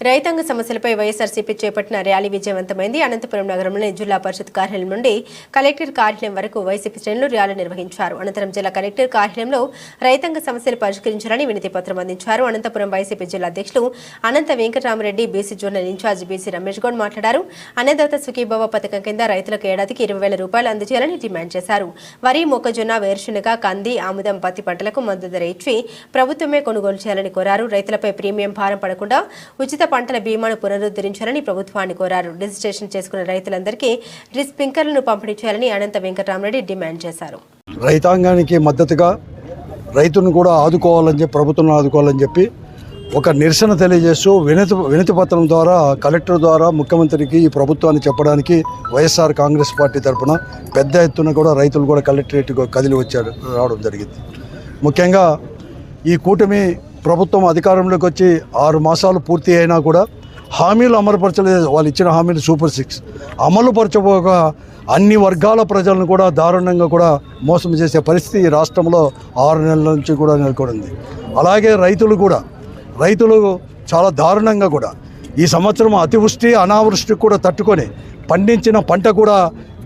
రైతాంగ సమస్యలపై వైఎస్ఆర్సీపీ చేపట్టిన ర్యాలీ విజయవంతమైంది. అనంతపురం నగరంలోని జిల్లా పరిషత్ కార్యాలయం నుండి కలెక్టర్ కార్యాలయం వరకు వైసీపీ శ్రేణులు ర్యాలీ నిర్వహించారు. అనంతరం జిల్లా కలెక్టర్ కార్యాలయంలో రైతాంగ సమస్యలు పరిష్కరించాలని వినతి పత్రం అందించారు. అనంతపురం వైసీపీ జిల్లా అధ్యక్షులు Anantha Venkatarama Reddy BC zonal in-charge BC Ramesh Goud మాట్లాడారు. అన్నదాత సుఖీభవ పథకం కింద రైతులకు ఏడాదికి ఇరవై వేల రూపాయలు అందజేయాలని డిమాండ్ చేశారు. వరి మొక్కజొన్న వేరుశనగ కంది ఆముదం పత్తి పంటలకు మద్దతు ధర ఇచ్చి ప్రభుత్వమే కొనుగోలు చేయాలని కోరారు. రైతులపై ప్రీమియం భారం పడకుండా ఉచిత పంటల బీమాను పునరుద్ధరించాలని ప్రభుత్వాన్ని కోరారు. రిజిస్ట్రేషన్ చేసుకున్న రైతులందరికీ డ్రిప్ స్ప్రింకర్లను పంపిణీ చేయాలని అనంత వెంకటరామరెడ్డి డిమాండ్ చేశారు. రైతాంగానికి మద్దతుగా రైతును కూడా ఆదుకోవాలని చెప్పి ప్రభుత్వం ఆదుకోవాలని చెప్పి ఒక నిరసన తెలియజేస్తూ వినతి వినతి పత్రం ద్వారా కలెక్టర్ ద్వారా ముఖ్యమంత్రికి ఈ ప్రభుత్వాన్ని చెప్పడానికి వైఎస్ఆర్ కాంగ్రెస్ పార్టీ తరఫున పెద్ద ఎత్తున కూడా రైతులు కూడా కలెక్టరేట్ కదిలి వచ్చాడు రావడం జరిగింది. ముఖ్యంగా ఈ కూటమి ప్రభుత్వం అధికారంలోకి వచ్చి ఆరు మాసాలు పూర్తి అయినా కూడా హామీలు అమలుపరచలేదు. వాళ్ళు ఇచ్చిన హామీలు సూపర్ సిక్స్. అమలుపరచబోక అన్ని వర్గాల ప్రజలను కూడా దారుణంగా కూడా మోసం చేసే పరిస్థితి ఈ రాష్ట్రంలో ఆరు నెలల నుంచి కూడా నెలకొంది అలాగే రైతులు కూడా రైతులు చాలా దారుణంగా కూడా ఈ సంవత్సరం అతివృష్టి అనావృష్టి కూడా తట్టుకొని పండించిన పంట కూడా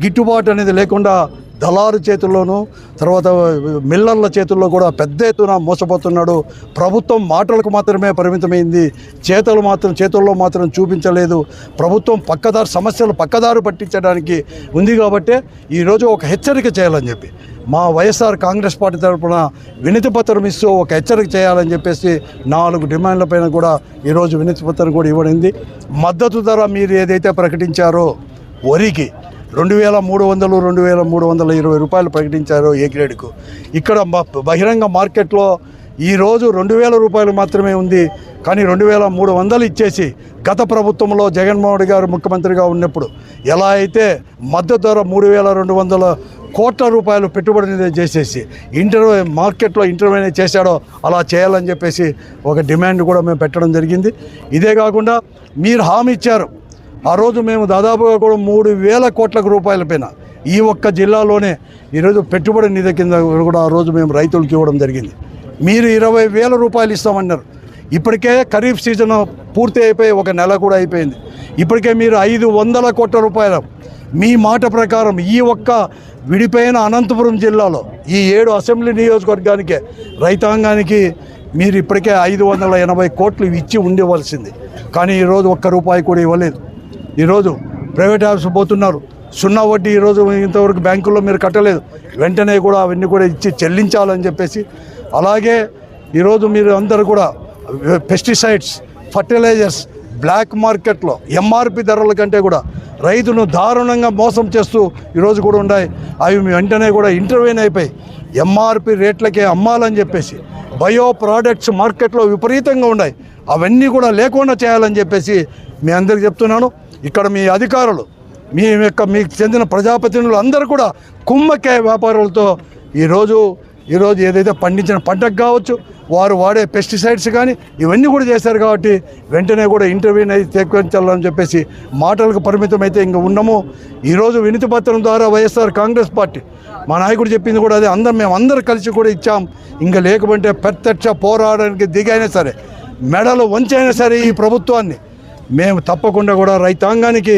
గిట్టుబాటు అనేది లేకుండా దళారు చేతుల్లోనూ తర్వాత మిల్లర్ల చేతుల్లో కూడా పెద్ద ఎత్తున మోసపోతున్నాడు. ప్రభుత్వం మాటలకు మాత్రమే పరిమితమైంది. చేతులు మాత్రం చేతుల్లో మాత్రం చూపించలేదు. ప్రభుత్వం పక్కదారు సమస్యలు పక్కదారు పట్టించడానికి ఉంది కాబట్టి ఈరోజు ఒక హెచ్చరిక చేయాలని చెప్పి మా వైఎస్ఆర్ కాంగ్రెస్ పార్టీ తరఫున వినతి పత్రం ఇస్తూ ఒక హెచ్చరిక చేయాలని చెప్పేసి నాలుగు డిమాండ్ల పైన కూడా ఈరోజు వినతి పత్రం కూడా ఇవ్వడింది మద్దతు ధర మీరు ఏదైతే ప్రకటించారో వరికి రెండు వేల మూడు వందలు రెండు వేల మూడు వందల ఇరవై రూపాయలు ప్రకటించారు ఏ గ్రేడ్కు. ఇక్కడ బహిరంగ మార్కెట్లో ఈరోజు రెండు వేల రూపాయలు మాత్రమే ఉంది. కానీ రెండు వేల మూడు వందలు ఇచ్చేసి గత ప్రభుత్వంలో జగన్మోహన్ గారు ముఖ్యమంత్రిగా ఉన్నప్పుడు ఎలా అయితే మద్దతు ధర మూడు వేల రెండు వందల కోట్ల రూపాయలు పెట్టుబడి చేసేసి ఇంటర్ మార్కెట్లో ఇంటర్వ్యూ చేశాడో అలా చేయాలని చెప్పేసి ఒక డిమాండ్ కూడా మేము పెట్టడం జరిగింది. ఇదే కాకుండా మీరు హామీ ఇచ్చారు. ఆ రోజు మేము దాదాపుగా కూడా మూడు వేల కోట్ల రూపాయల పైన ఈ ఒక్క జిల్లాలోనే ఈరోజు పెట్టుబడి నిధి కింద కూడా ఆ రోజు మేము రైతులకు ఇవ్వడం జరిగింది. మీరు ఇరవై వేల రూపాయలు ఇస్తామన్నారు. ఇప్పటికే ఖరీఫ్ సీజన్ పూర్తి అయిపోయి ఒక నెల కూడా అయిపోయింది. ఇప్పటికే మీరు ఐదు వందల కోట్ల రూపాయల మీ మాట ప్రకారం ఈ ఒక్క విడిపోయిన అనంతపురం జిల్లాలో ఈ ఏడు అసెంబ్లీ నియోజకవర్గానికే రైతాంగానికి మీరు ఇప్పటికే ఐదు వందల ఎనభై కోట్లు ఇచ్చి ఉండవలసింది. కానీ ఈరోజు ఒక్క రూపాయి కూడా ఇవ్వలేదు. ఈరోజు ప్రైవేట్ ఆఫీస్ పోతున్నారు. సున్నా వడ్డీ ఈరోజు ఇంతవరకు బ్యాంకుల్లో మీరు కట్టలేదు. వెంటనే కూడా అవన్నీ కూడా ఇచ్చి చెల్లించాలని చెప్పేసి అలాగే ఈరోజు మీరు అందరూ కూడా పెస్టిసైడ్స్ ఫర్టిలైజర్స్ బ్లాక్ మార్కెట్లో ఎంఆర్పి ధరల కంటే కూడా రైతును దారుణంగా మోసం చేస్తూ ఈరోజు కూడా ఉన్నాయి. అవి వెంటనే కూడా ఇంటర్వ్యూన్ అయిపోయి ఎంఆర్పి రేట్లకే అమ్మాలని చెప్పేసి బయో ప్రోడక్ట్స్ మార్కెట్లో విపరీతంగా ఉన్నాయి. అవన్నీ కూడా లేకుండా చేయాలని చెప్పేసి మీ అందరికి చెప్తున్నాను. ఇక్కడ మీ అధికారులు మీ యొక్క మీకు చెందిన ప్రజాప్రతినిధులు అందరూ కూడా కుమ్మక్కాయ వ్యాపారులతో ఈరోజు ఈరోజు ఏదైతే పండించిన పంటకు కావచ్చు వారు వాడే పెస్టిసైడ్స్ కానీ ఇవన్నీ కూడా చేశారు కాబట్టి వెంటనే కూడా ఇంటర్వ్యూని అయితే చేకూర్చాలని చెప్పేసి మాటలకు పరిమితం అయితే ఇంకా ఉన్నాము. ఈరోజు వినతి పత్రం ద్వారా వైఎస్ఆర్ కాంగ్రెస్ పార్టీ మా నాయకుడు చెప్పింది కూడా అదే అందరం మేము అందరు కలిసి కూడా ఇచ్చాం. ఇంకా లేకపోతే ప్రత్యక్ష పోరాడడానికి దిగైనా సరే మెడలు వంచైనా సరే ఈ ప్రభుత్వాన్ని మేము తప్పకుండా కూడా రైతాంగానికి